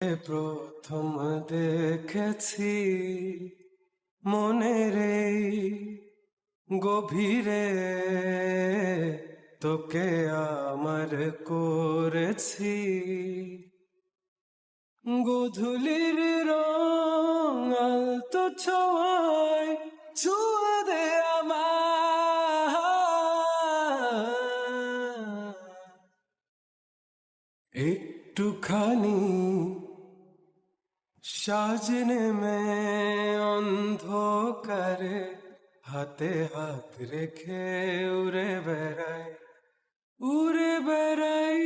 প্রথম দেখেছি মনের গভীরে। তোকে আমার করেছি গধুলির রং আলতো ছোঁয়ায় ছুঁয়ে দে আমার একটুখানি সাজনে মে অন্ধকারে হাতে হাত রেখে উড়ে বেড়াই উড়ে বেড়াই।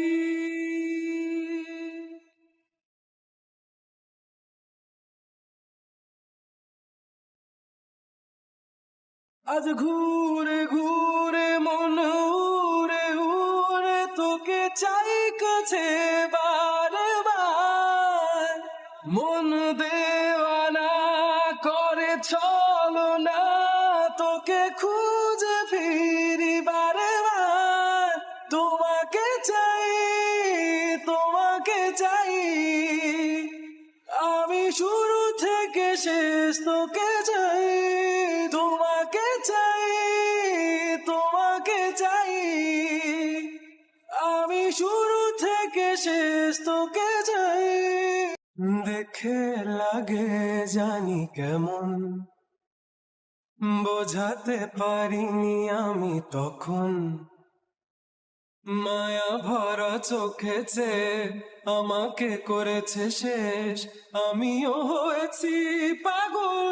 আজ ঘুরে ঘুরে মন দেওয়ানা করে চলো না, তোকে খুঁজে ফিরি বারে। তোমাকে চাই তোমাকে চাই। আমি শুরু থেকে শেষ, তোকে দেখে লাগে জানি কেমন। বোঝাতে পারিনি আমি তখন। মায়া ভরা চোখেছে আমাকে করেছে শেষ, আমিও হয়েছি পাগল।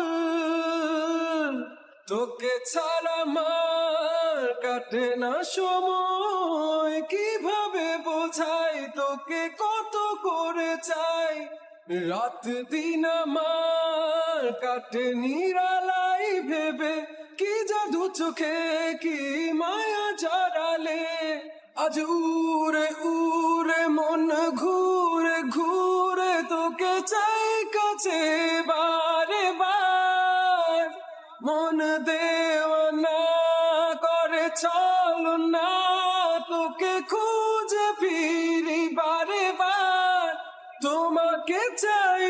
তোকে ছাড়া মার কাটে না সময়, কীভাবে বোঝাই তোকে কত করে চাই? রাত দিন আমার কাটে নিরালাই ভেবে, কি জাদু চোখে, কি মায়া জড়ালে? আজ উড়ে উড়ে মন ঘুরে ঘুরে তোকে চাই কাছে বারে বার। মন দেওয়ানা করে, চল না তোকে খুঁজে তোমাকে চাই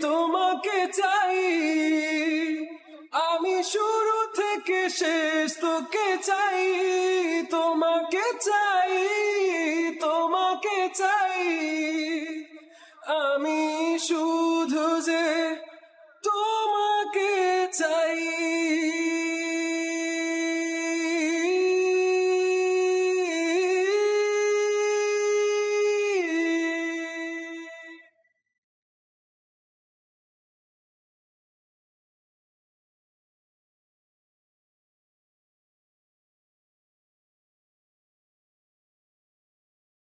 তোমাকে চাই। আমি শুরু থেকে শেষ তোকে চাই তোমাকে চাই তোমাকে চাই।